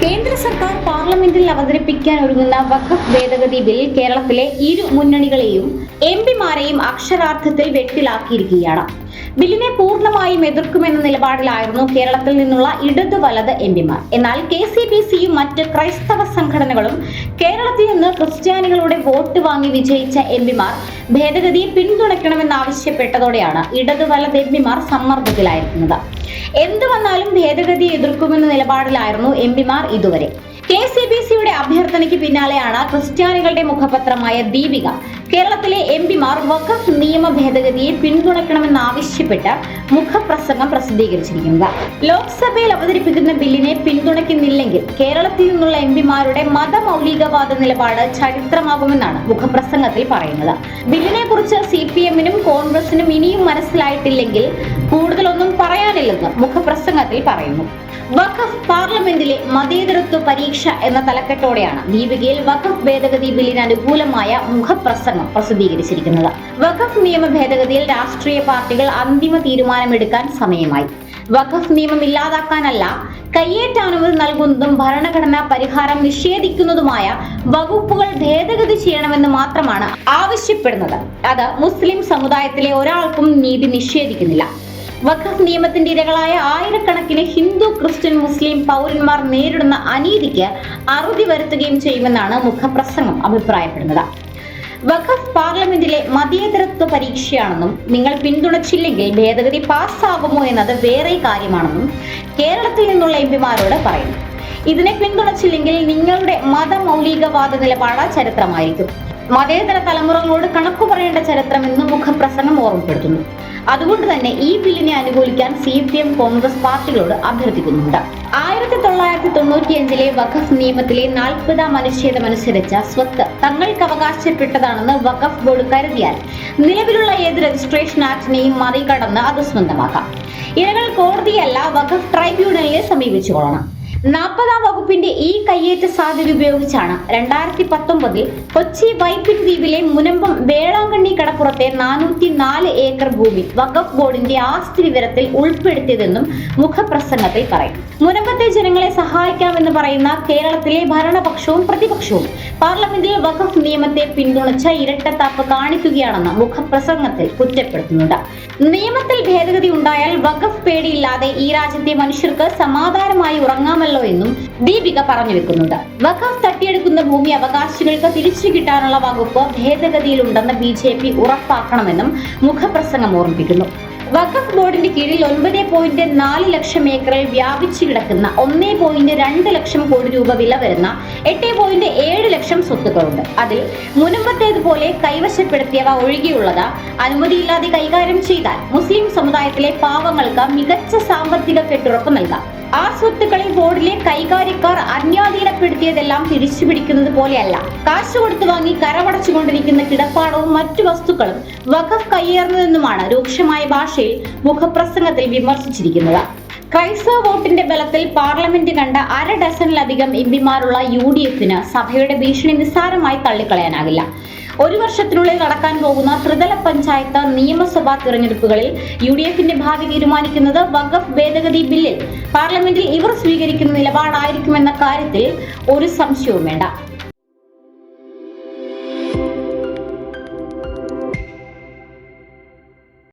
केंद्र सरकार പാർലമെന്റിൽ അവതരിപ്പിക്കാൻ ഒരുങ്ങുന്ന വഖഫ് ഭേദഗതി ബിൽ കേരളത്തിലെ ഇരു മുന്നണികളെയും എം പിമാരെയും അക്ഷരാർത്ഥത്തിൽ വെട്ടിലാക്കിയിരിക്കുകയാണ്. ബില്ലിനെ പൂർണമായും എതിർക്കുമെന്ന നിലപാടിലായിരുന്നു കേരളത്തിൽ നിന്നുള്ള ഇടത് വലത് എം പിമാർ. എന്നാൽ കെ സി ബി സിയും മറ്റ് ക്രൈസ്തവ സംഘടനകളും കേരളത്തിൽ നിന്ന് ക്രിസ്ത്യാനികളുടെ വോട്ട് വാങ്ങി വിജയിച്ച എം പിമാർ ഭേദഗതിയെ പിന്തുണയ്ക്കണമെന്നാവശ്യപ്പെട്ടതോടെയാണ് ഇടത് വലത് എം പിമാർ സമ്മർദ്ദത്തിലായിരിക്കുന്നത്. എന്തു വന്നാലും ഭേദഗതി എതിർക്കുമെന്ന നിലപാടിലായിരുന്നു എം പിമാർ ഇതുവരെ. കെ സി ബി സിയുടെ അഭ്യർത്ഥനയ്ക്ക് പിന്നാലെയാണ് ക്രിസ്ത്യാനികളുടെ മുഖപത്രമായ ദീപിക. കേരളത്തിലെ എം പിമാർ വഖഫ് നിയമ ഭേദഗതിയെ പിന്തുണയ്ക്കണമെന്നാവശ്യപ്പെട്ട് മുഖപ്രസംഗം പ്രസിദ്ധീകരിച്ചിരിക്കുന്നത്. ലോക്സഭയിൽ അവതരിപ്പിക്കുന്ന ബില്ലിനെ പിന്തുണയ്ക്കുന്നില്ലെങ്കിൽ കേരളത്തിൽ നിന്നുള്ള എം പിമാരുടെ മതമൗലികവാദ നിലപാട് ചരിത്രമാകുമെന്നാണ് മുഖപ്രസംഗത്തിൽ പറയുന്നത്. ബില്ലിനെ കുറിച്ച് സി പി എമ്മിനും കോൺഗ്രസിനും ഇനിയും മനസ്സിലായിട്ടില്ലെങ്കിൽ കൂടുതലൊന്നും പറയാനില്ലെന്ന് മുഖപ്രസംഗത്തിൽ പറയുന്നു. വഖഫ് പാർലമെന്റിലെ മതേതരത്വ പരീക്ഷ എന്ന തലക്കെട്ടോടെയാണ് ദീപികയിൽ വഖഫ് ഭേദഗതി ബില്ലിന് അനുകൂലമായ മുഖപ്രസംഗം പ്രസിദ്ധീകരിച്ചിരിക്കുന്നത്. വഖഫ് നിയമ ഭേദഗതിയിൽ രാഷ്ട്രീയ പാർട്ടികൾ അന്തിമ തീരുമാനമെടുക്കാൻ സമയമായി. വഖഫ് നിയമം ഇല്ലാതാക്കാനല്ല കയ്യേറ്റ അനുമതി നൽകുന്നതും ഭരണഘടനാ പരിഹാരം നിഷേധിക്കുന്നതുമായ വകുപ്പുകൾ ഭേദഗതി ചെയ്യണമെന്ന് മാത്രമാണ് ആവശ്യപ്പെടുന്നത്. അത് മുസ്ലിം സമുദായത്തിലെ ഒരാൾക്കും നീതി നിഷേധിക്കുന്നില്ല. വഖഫ് നിയമത്തിന്റെ ഇരകളായ ആയിരക്കണക്കിന് ഹിന്ദു ക്രിസ്ത്യൻ മുസ്ലിം പൗരന്മാർ നേരിടുന്ന അനീതിക്ക് അറുതി വരുത്തുകയും ചെയ്യുമെന്നാണ് മുഖപ്രസംഗം അഭിപ്രായപ്പെടുന്നത്. വഖഫ് പാർലമെന്റിലെ മതേതരത്വ പരീക്ഷയാണെന്നും നിങ്ങൾ പിന്തുണച്ചില്ലെങ്കിൽ ഭേദഗതി പാസ്സാകുമോ എന്നത് വേറെ കാര്യമാണെന്നും കേരളത്തിൽ നിന്നുള്ള എം പിമാരോട് പറയുന്നു. ഇതിനെ പിന്തുണച്ചില്ലെങ്കിൽ നിങ്ങളുടെ മതമൗലികവാദ നിലപാട് ചരിത്രമായിരിക്കും. മതേതര തലമുറകളോട് കണക്കു പറയേണ്ട ചരിത്രം എന്ന് മുഖപ്രസംഗം ഓർമ്മപ്പെടുത്തുന്നു. അതുകൊണ്ട് തന്നെ ഈ ബില്ലിനെ അനുകൂലിക്കാൻ സി പി എം കോൺഗ്രസ് പാർട്ടികളോട് അഭ്യർത്ഥിക്കുന്നുണ്ട്. ആയിരത്തി തൊള്ളായിരത്തി തൊണ്ണൂറ്റിയഞ്ചിലെ വഖഫ് നിയമത്തിലെ നാൽപ്പതാം അനുച്ഛേദം അനുസരിച്ച സ്വത്ത് തങ്ങൾക്ക് അവകാശപ്പെട്ടതാണെന്ന് വഖഫ് ബോർഡ് കരുതിയാൽ നിലവിലുള്ള ഏത് രജിസ്ട്രേഷൻ ആക്ടിനെയും മറികടന്ന് അത് സ്വന്തമാക്കാം. ഇരകൾ കോടതിയല്ല വഖഫ് ട്രൈബ്യൂണലിനെ സമീപിച്ചുകൊള്ളണം. നാൽപ്പതാം വകുപ്പിന്റെ ഈ കയ്യേറ്റ സാധ്യത ഉപയോഗിച്ചാണ് രണ്ടായിരത്തി പത്തൊമ്പതിൽ കൊച്ചി വൈപ്പിൻ ദ്വീപിലെ മുനമ്പം വേളാങ്കണ്ണി കടപ്പുറത്തെ നാനൂറ്റി നാല് ഏക്കർ ഭൂമി വഖഫ് ബോർഡിന്റെ ആസ്തി വിവരത്തിൽ ഉൾപ്പെടുത്തിയതെന്നും മുഖപ്രസംഗത്തിൽ പറയും മുനമ്പത്തെ ജനങ്ങളെ സഹായിക്കാമെന്ന് പറയുന്ന കേരളത്തിലെ ഭരണപക്ഷവും പ്രതിപക്ഷവും പാർലമെന്റിൽ വഖഫ് നിയമത്തെ പിന്തുണച്ച ഇരട്ടത്താപ്പ് കാണിക്കുകയാണെന്ന് മുഖപ്രസംഗത്തിൽ കുറ്റപ്പെടുത്തുന്നുണ്ട്. നിയമത്തിൽ ഭേദഗതി ഉണ്ടായാൽ വഖഫ് പേടിയില്ലാതെ ഈ രാജ്യത്തെ മനുഷ്യർക്ക് സമാധാനമായി ഉറങ്ങാമല്ലോ എന്നും ദീപിക പറഞ്ഞു വെക്കുന്നുണ്ട്. വഖഫ് തട്ടിയെടുക്കുന്ന ഭൂമി അവകാശികൾക്ക് തിരിച്ചു കിട്ടാനുള്ള വകുപ്പ് ഭേദഗതിയിലുണ്ടെന്ന് ബി ജെ പി ഉറപ്പാക്കണമെന്നും മുഖപ്രസംഗം ഓർമ്മിപ്പിക്കുന്നു. വഖഫ് ബോർഡിന്റെ കീഴിൽ ഒൻപത് പോയിന്റ് നാല് ലക്ഷം ഏക്കറിൽ വ്യാപിച്ചു കിടക്കുന്ന ഒന്നേ പോയിന്റ് രണ്ട് ലക്ഷം കോടി രൂപ വില വരുന്ന എട്ട് പോയിന്റ് ഏഴ് ലക്ഷം സ്വത്തുക്കളുണ്ട്. അതിൽ മുനമ്പത്തേതുപോലെ കൈവശപ്പെടുത്തിയവ ഒഴികെയുള്ളത് അനുമതിയില്ലാതെ കൈകാര്യം ചെയ്താൽ മുസ്ലിം സമുദായത്തിലെ പാവങ്ങൾക്ക് മികച്ച സാമ്പത്തിക കെട്ടുറപ്പ് നൽകാം. ആ സ്വത്തുക്കളിൽ ബോർഡിലെ കൈകാര്യക്കാർ അന്യാധീനപ്പെടുത്തിയതെല്ലാം തിരിച്ചു പിടിക്കുന്നത് പോലെയല്ല. കാശ് കൊടുത്തു വാങ്ങി കരമടച്ചുകൊണ്ടിരിക്കുന്ന കിടപ്പാടവും മറ്റു വസ്തുക്കളും വഖഫ് കയ്യേറുന്നതെന്നുമാണ് രൂക്ഷമായ ഭാഷയിൽ മുഖപ്രസംഗത്തിൽ വിമർശിച്ചിരിക്കുന്നത്. ക്രൈസ്തവ വോട്ടിന്റെ ബലത്തിൽ പാർലമെന്റ് കണ്ട അര ഡസനിലധികം എം പിമാരുള്ള യു ഡി എഫിന് സഭയുടെ ഭീഷണി നിസ്സാരമായി തള്ളിക്കളയാനാകില്ല. ഒരു വർഷത്തിനുള്ളിൽ നടക്കാൻ പോകുന്ന ത്രിതല പഞ്ചായത്ത് നിയമസഭാ തിരഞ്ഞെടുപ്പുകളിൽ യു ഡി എഫിന്റെ ഭാവി തീരുമാനിക്കുന്നത് വഖഫ് ഭേദഗതി ബില്ലിൽ. പാർലമെന്റിൽ ഇവർ സ്വീകരിക്കുന്ന നിലപാടായിരിക്കുമെന്ന കാര്യത്തിൽ ഒരു സംശയവും വേണ്ട.